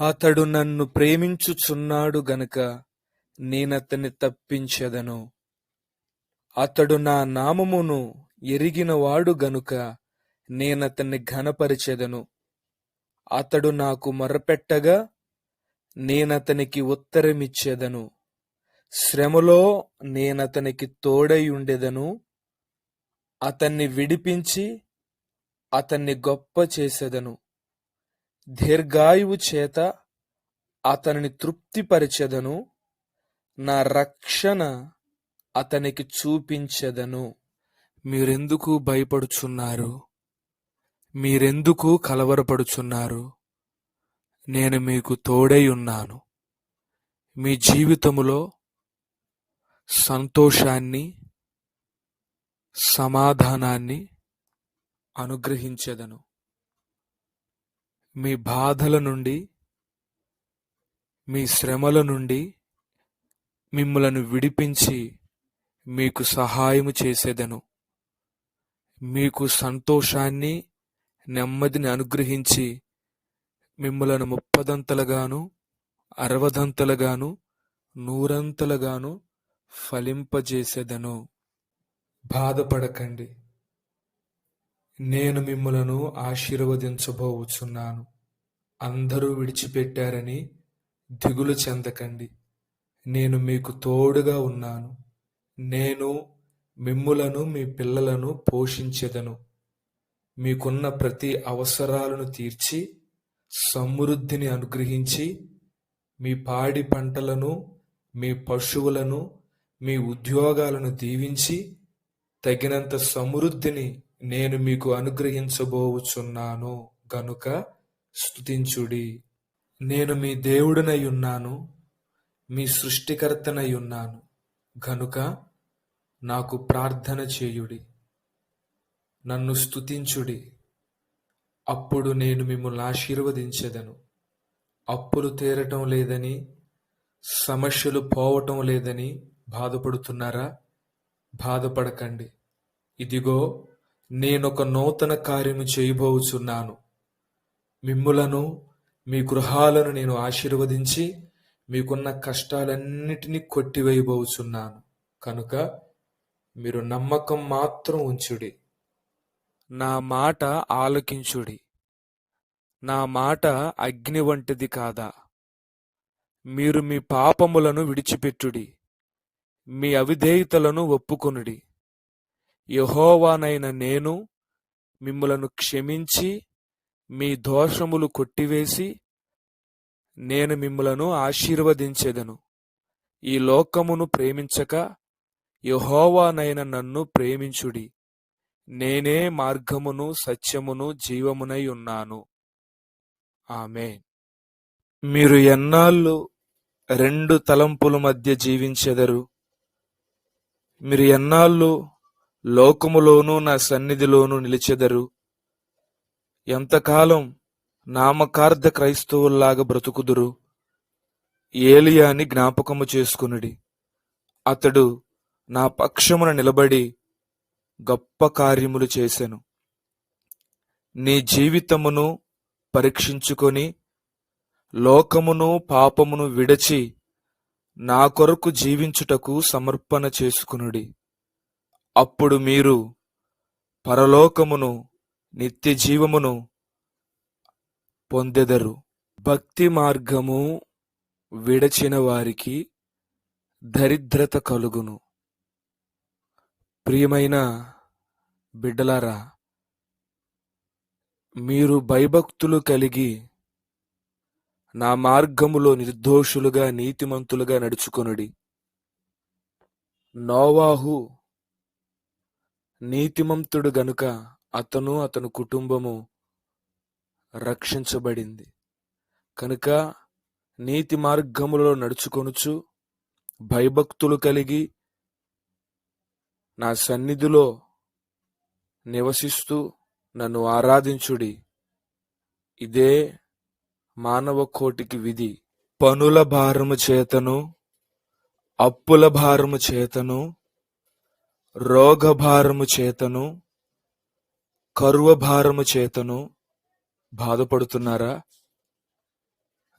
అతడు నన్ను ప్రేమించుచున్నాడు గనుక నేనతన్ని తప్పించెదను. అతడు నా నామమును ఎరిగినవాడు గనుక నేనతన్ని ఘనపరిచెదను. అతడు నాకు మొరపెట్టగా నేనతనికి ఉత్తరమిచ్చేదను. శ్రమలో నేనతనికి తోడై ఉండెదను అతన్ని విడిపించి అతన్ని గొప్ప చేసేదను దీర్ఘాయువు చేత అతనిని తృప్తిపరిచెదను నా రక్షణ అతనికి చూపించెదను. మీరెందుకు భయపడుచున్నారు? మీరెందుకు కలవరపడుచున్నారు? నేను మీకు తోడై ఉన్నాను. మీ జీవితములో సంతోషాన్ని సమాధానాన్ని అనుగ్రహించెదను. మీ బాధల నుండి మీ శ్రమల నుండి మిమ్మలను విడిపించి మీకు సహాయము చేసేదను. మీకు సంతోషాన్ని నెమ్మదిని అనుగ్రహించి మిమ్మలను ముప్పదంతలుగాను అరవదంతలుగాను నూరంతలుగాను ఫలింపజేసేదను. బాధపడకండి. నేను మిమ్మలను ఆశీర్వదించబోచున్నాను. అందరూ విడిచిపెట్టారని దిగులు చెందకండి. నేను మీకు తోడుగా ఉన్నాను. నేను మిమ్ములను మీ పిల్లలను పోషించెదను. మీకున్న ప్రతి అవసరాలను తీర్చి సమృద్ధిని అనుగ్రహించి మీ పాడి పంటలను మీ పశువులను మీ ఉద్యోగాలను దీవించి తగినంత సమృద్ధిని నేను మీకు అనుగ్రహించబోవుచున్నాను గనుక స్తుతించుడి. నేను మీ దేవుడనై ఉన్నాను మీ సృష్టికర్తనై ఉన్నాను గనుక నాకు ప్రార్థన చేయుడి. నన్ను స్తుతించుడి. అప్పుడు నేను మిమ్మల్ని ఆశీర్వదించెదను. అప్పులు తీరటం లేదని సమస్యలు పోవటం లేదని బాధపడుతున్నారా? బాధపడకండి. ఇదిగో నేనొక నూతన కార్యము చేయబోచున్నాను. మిమ్ములను మీ గృహాలను నేను ఆశీర్వదించి మీకున్న కష్టాలన్నిటినీ కొట్టివేయబోచున్నాను. కనుక మీరు నమ్మకం మాత్రం ఉంచుడి. నా మాట ఆలకించుడి. నా మాట అగ్ని వంటిది కాదా? మీరు మీ పాపములను విడిచిపెట్టుడి. మీ అవిధేయతలను ఒప్పుకొనుడి. యహోవానైన నేను మిమ్ములను క్షమించి మీ దోషములు కొట్టివేసి నేను మిమ్ములను ఆశీర్వదించెదను. ఈ లోకమును ప్రేమించక యహోవానైన నన్ను ప్రేమించుడి. నేనే మార్గమును సత్యమును జీవమునై ఉన్నాను. ఆమె మీరు ఎన్నాళ్ళు రెండు తలంపుల మధ్య జీవించెదరు? మీరు ఎన్నాళ్ళు లోకములోనూ నా సన్నిధిలోనూ నిలిచెదరు. ఎంతకాలం నామకార్థ క్రైస్తవుల్లాగా బ్రతుకుదురు? ఏలియాని జ్ఞాపకము చేసుకునుడి. అతడు నా పక్షమున నిలబడి గొప్ప కార్యములు చేశాను నీ జీవితమును పరీక్షించుకొని లోకమును పాపమును విడచి నా కొరకు జీవించుటకు సమర్పణ చేసుకునుడి. అప్పుడు మీరు పరలోకమును నిత్య జీవమును పొందెదరు. భక్తి మార్గము విడచిన వారికి దరిద్రత కలుగును. ప్రియమైన బిడ్డలారా మీరు భయభక్తులు కలిగి నా మార్గములో నిర్దోషులుగా నీతిమంతులుగా నడుచుకొనుడి. నోవాహు నీతిమంతుడు గనుక అతను అతని కుటుంబము రక్షించబడింది. కనుక నీతి మార్గములలో నడుచుకొనుచు భయభక్తులు కలిగి నా సన్నిధిలో నివసిస్తూ నన్ను ఆరాధించుడి. ఇదే మానవ కోటికి విధి. పనుల భారము చేతను అప్పుల భారము చేతను రోగభారము చేతను కరువభారము చేతను బాధపడుతున్నారా?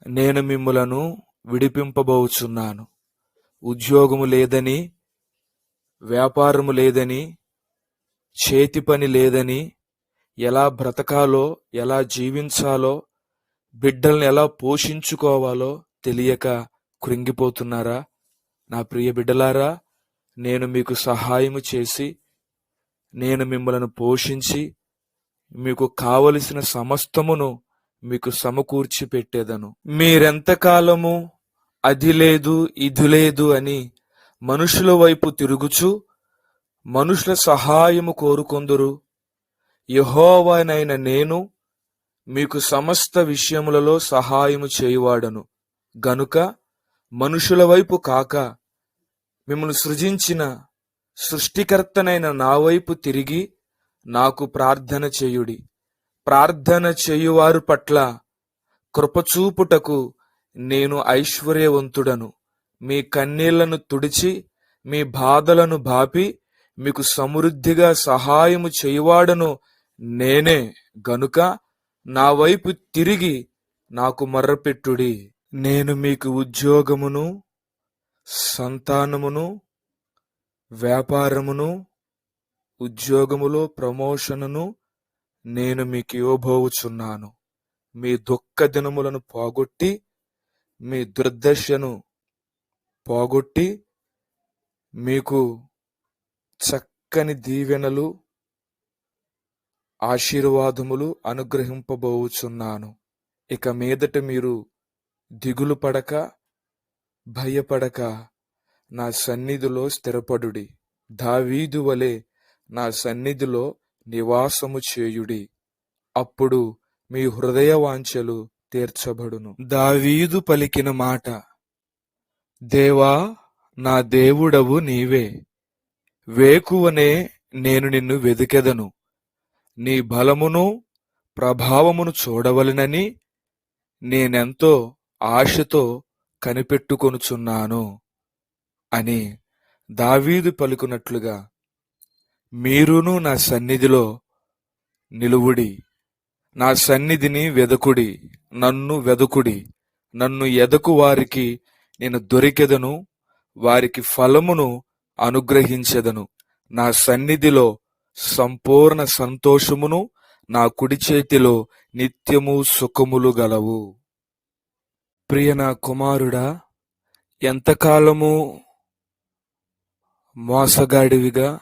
నేను మిమ్ములను విడిపింపబోచున్నాను. ఉద్యోగము లేదని వ్యాపారము లేదని చేతి పని లేదని ఎలా బ్రతకాలో ఎలా జీవించాలో బిడ్డల్ని ఎలా పోషించుకోవాలో తెలియక కృంగిపోతున్నారా? నా ప్రియ బిడ్డలారా నేను మీకు సహాయము చేసి నేను మిమ్మలను పోషించి మీకు కావలసిన సమస్తమును మీకు సమకూర్చి పెట్టేదను. మీరెంతకాలము అది లేదు ఇది లేదు అని మనుషుల వైపు తిరుగుచు మనుషుల సహాయము కోరుకొందురు. యహోవానైన నేను మీకు సమస్త విషయములలో సహాయము చేయువాడను. గనుక మనుషుల వైపు కాక మిమ్మల్ని సృజించిన సృష్టికర్తనైన నా వైపు తిరిగి నాకు ప్రార్థన చేయుడి. ప్రార్థన చేయువారు పట్ల కృపచూపుటకు నేను ఐశ్వర్యవంతుడను. మీ కన్నీళ్ళను తుడిచి మీ బాధలను బాపి మీకు సమృద్ధిగా సహాయము చేయువాడను నేనే గనుక నా వైపు తిరిగి నాకు మర్రపెట్టుడి. నేను మీకు ఉద్యోగమును సంతానమును వ్యాపారమును ఉద్యోగములో ప్రమోషనును నేను మీకు ఇవ్వబోవుచున్నాను మీ దుఃఖ దినములను పోగొట్టి మీ దుర్దశను పోగొట్టి మీకు చక్కని దీవెనలు ఆశీర్వాదములు అనుగ్రహింపబోచున్నాను. ఇక మీదట మీరు దిగులు పడక భయపడక నా సన్నిధిలో స్థిరపడుడి. దావీదు వలె నా సన్నిధిలో నివాసము చేయుడి. అప్పుడు మీ హృదయ వాంఛలు తీర్చబడును. దావీదు పలికిన మాట దేవా నా దేవుడవు నీవే. వేకువనే నేను నిన్ను వెదికెదను. నీ బలమును ప్రభావమును చూడవలనని నేనెంతో ఆశతో కనిపెట్టుకొనుచున్నాను అని దావీదు పలుకున్నట్లుగా మీరును నా సన్నిధిలో నిలువుడి నా సన్నిధిని వెదకుడి నన్ను వెదకుడి నన్ను ఎదకు వారికి నేను దొరికెదను వారికి ఫలమును అనుగ్రహించెదను. నా సన్నిధిలో సంపూర్ణ సంతోషమును నా కుడి చేతిలో నిత్యము సుఖములు గలవు. ప్రియ నా కుమారుడా ఎంతకాలము మోసగాడివిగా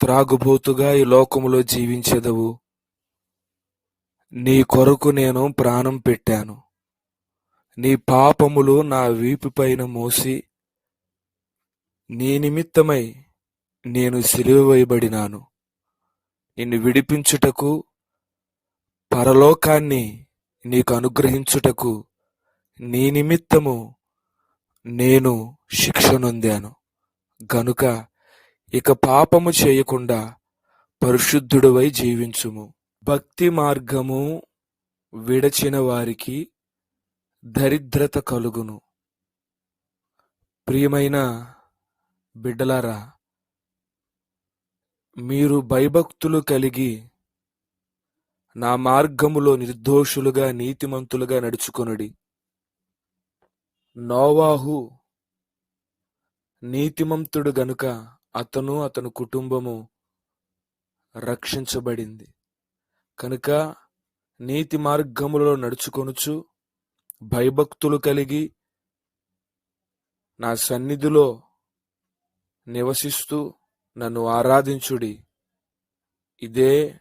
త్రాగుబోతుగా ఈ లోకములో జీవించెదవు. నీ కొరకు నేను ప్రాణం పెట్టాను. నీ పాపములు నా వీపుపైన మోసి నీ నిమిత్తమై నేను సిలువ వేయబడినాను. నిన్ను విడిపించుటకు పరలోకాన్ని నీకు అనుగ్రహించుటకు నీ నిమిత్తము నేను శిక్ష నొందాను. గనుక ఇక పాపము చేయకుండా పరిశుద్ధుడువై జీవించుము. భక్తి మార్గము విడచిన వారికి దరిద్రత కలుగును. ప్రియమైన బిడ్డలారా మీరు భయభక్తులు కలిగి నా మార్గములో నిర్దోషులుగా నీతిమంతులుగా నడుచుకొనుడి. నోవాహు నీతిమంతుడు గనుక అతను అతని కుటుంబము రక్షించబడింది. కనుక నీతి మార్గములలో నడుచుకొనుచు భయభక్తులు కలిగి నా సన్నిధిలో నివసిస్తూ నన్ను ఆరాధించుడి. ఇదే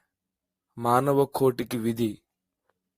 మానవ కోటికి విధి.